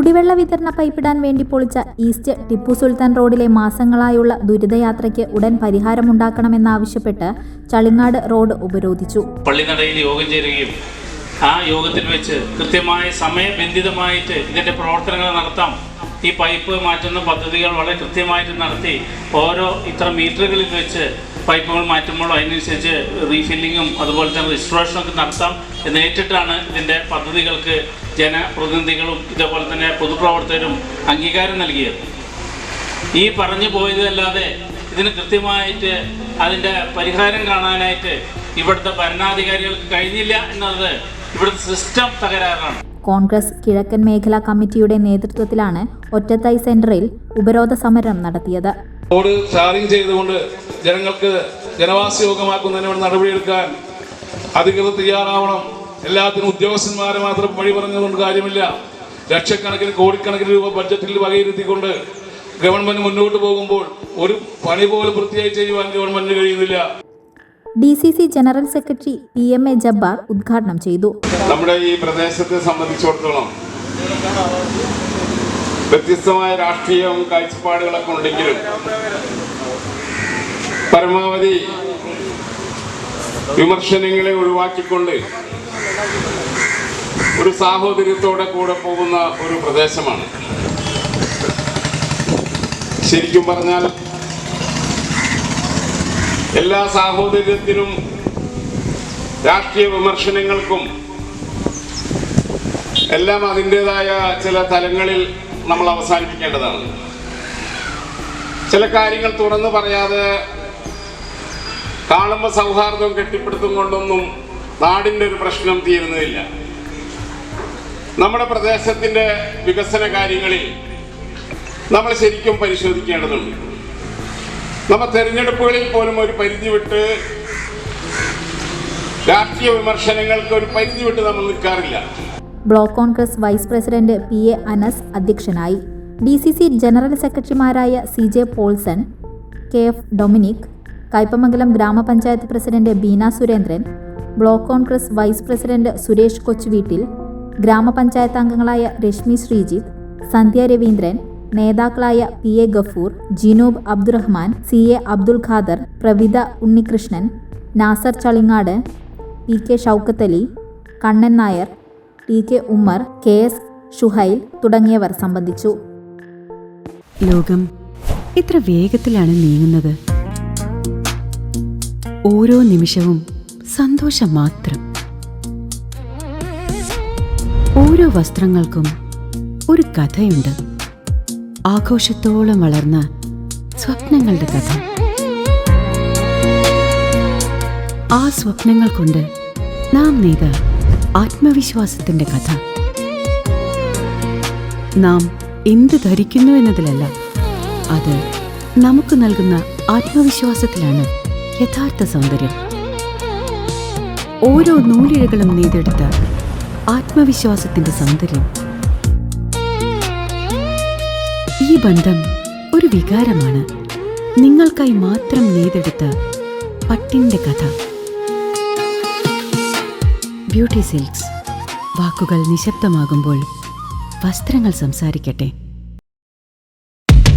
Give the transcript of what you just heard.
കുടിവെള്ള വിതരണ പൈപ്പിടാൻ വേണ്ടി പൊളിച്ച ഈസ്റ്റ് ടിപ്പു സുൽത്താൻ റോഡിലെ മാസങ്ങളായുള്ള ദുരിതയാത്രയ്ക്ക് ഉടൻ പരിഹാരമുണ്ടാക്കണമെന്നാവശ്യപ്പെട്ട് ചളിങ്ങാട് റോഡ് ഉപരോധിച്ചു. പള്ളിനടയിൽ യോഗം ചേരുകയും ആ യോഗത്തിൽ വെച്ച് കൃത്യമായ സമയബന്ധിതമായിട്ട് ഇതിന്റെ പ്രവർത്തനങ്ങൾ നടത്താം. ഈ പൈപ്പ് മാറ്റുന്ന പദ്ധതികൾ വളരെ കൃത്യമായിട്ട് നടത്തി ഓരോ ഇത്ര മീറ്ററുകളിൽ വെച്ച് പൈപ്പുകൾ മാറ്റുമ്പോൾ അതിനനുസരിച്ച് റീഫില്ലിങ്ങും അതുപോലെ തന്നെ ഒക്കെ നടത്താം എന്ന് ഏറ്റിട്ടാണ് ഇതിന്റെ പദ്ധതികൾക്ക് ജനപ്രതിനിധികളും ഇതേപോലെ തന്നെ പൊതുപ്രവർത്തകരും അംഗീകാരം നൽകിയത്. ഈ പറഞ്ഞു പോയതല്ലാതെ ഇതിന് കൃത്യമായിട്ട് അതിന്റെ പരിഹാരം കാണാനായിട്ട് ഇവിടുത്തെ ഭരണാധികാരികൾക്ക് കഴിഞ്ഞില്ല എന്നത് ഇവിടുത്തെ സിസ്റ്റം തകരാറാണ് കോൺഗ്രസ് കിഴക്കൻ മേഖലാ കമ്മിറ്റിയുടെ നേതൃത്വത്തിലാണ് ഒറ്റത്തൈ സെന്ററിൽ ഉപരോധ സമരം നടത്തിയത്. റോഡ് ടാറിംഗ് ചെയ്തുകൊണ്ട് ജനങ്ങൾക്ക് ജനവാസയോഗ്യമാക്കുന്നതിന് വേണ്ടി നടപടിയെടുക്കാൻ അധികൃതർ തയ്യാറാവണം. എല്ലാത്തിനും ഉദ്യോഗസ്ഥന്മാരെ മാത്രം വഴി പറഞ്ഞതുകൊണ്ട് കാര്യമില്ല. ലക്ഷക്കണക്കിന് കോടിക്കണക്കിന് രൂപ ബഡ്ജറ്റിൽ വകയിരുത്തിക്കൊണ്ട് ഗവൺമെന്റ് മുന്നോട്ട് പോകുമ്പോൾ ഒരു പണി പോലും വൃത്തിയായി ചെയ്യുവാൻ ഗവൺമെന്റിന് കഴിയുന്നില്ല. D C C general secretary P M A Jabbar ഉദ്ഘാടനം ചെയ്തു. നമ്മുടെ ഈ പ്രദേശത്തെ സംബന്ധിച്ചിടത്തോളം വ്യത്യസ്തമായ രാഷ്ട്രീയവും കാഴ്ചപ്പാടുകളൊക്കെ ഉണ്ടെങ്കിലും പരമാവധി വിമർശനങ്ങളെ ഒഴിവാക്കിക്കൊണ്ട് ഒരു സാഹോദര്യത്തോടെ കൂടെ പോകുന്ന ഒരു പ്രദേശമാണ്. ശരിക്കും പറഞ്ഞാൽ എല്ലാ സാഹോദര്യത്തിനും രാഷ്ട്രീയ വിമർശനങ്ങൾക്കും എല്ലാം അതിന്റെതായ ചില തലങ്ങളിൽ നമ്മൾ അവസാനിപ്പിക്കേണ്ടതാണ്. ചില കാര്യങ്ങൾ തുറന്നു പറയാതെ കാണുമ്പോൾ സൗഹാർദ്ദം കെട്ടിപ്പടുത്തും കൊണ്ടൊന്നും നാടിന്റെ ഒരു പ്രശ്നം തീരുന്നതില്ല. നമ്മുടെ പ്രദേശത്തിന്റെ വികസന കാര്യങ്ങളിൽ നമ്മൾ ശരിക്കും പരിശോധിക്കേണ്ടതുണ്ട്. നമ്മൾ തെരഞ്ഞെടുപ്പുകളിൽ പോലും ഒരു പരിധി വിട്ട് രാഷ്ട്രീയ വിമർശനങ്ങൾക്ക് ഒരു പരിധി വിട്ട് നമ്മൾ നിൽക്കാറില്ല. Block Congress vice president P A Anas അധ്യക്ഷനായി ഡി സി സി ജനറൽ സെക്രട്ടറിമാരായ C J Paulson K F Dominic Kaipamangalam ഗ്രാമപഞ്ചായത്ത് president Beena Surendran block Congress vice president Suresh Kochuveettil ഗ്രാമപഞ്ചായത്ത് അംഗങ്ങളായ രശ്മി ശ്രീജിത്ത് സന്ധ്യ രവീന്ദ്രൻ നേതാക്കളായ P A Gafoor Jinoob Abdurahman C A Abdul Khader Pravitha Unnikrishnan Nasar Chalingad P K Shoukathali Kannan Nair T K Ummer K S Shuhail തുടങ്ങിയവർ സംബന്ധിച്ചു. ലോകം ഇത്ര വേഗത്തിലാണ് നീങ്ങുന്നത്? ഓരോ നിമിഷവും സന്തോഷം മാത്രം. ഓരോ വസ്ത്രങ്ങൾക്കും ഒരു കഥയുണ്ട്. ആഘോഷത്തോളം വളർന്ന സ്വപ്നങ്ങളുടെ കഥ. ആ സ്വപ്നങ്ങൾ കൊണ്ട് നാം നെയ്ത ആത്മവിശ്വാസത്തിന്റെ കഥ. നാം എന്ത് ധരിക്കുന്നു എന്നതിലല്ല അത് നമുക്ക് നൽകുന്ന ആത്മവിശ്വാസത്തിലാണ് യഥാർത്ഥ സൗന്ദര്യം. ഓരോ നൂലിഴകളും നെയ്തെടുത്ത ആത്മവിശ്വാസത്തിന്റെ സൗന്ദര്യം ഈ ബന്ധം ഒരു വികാരമാണ്. നിങ്ങൾക്കായി മാത്രം നെയ്തെടുത്ത പട്ടിന്റെ കഥ. ബ്യൂട്ടി സിൽക്സ് വാക്കുകൾ നിശബ്ദമാകുമ്പോൾ വസ്ത്രങ്ങൾ സംസാരിക്കട്ടെ.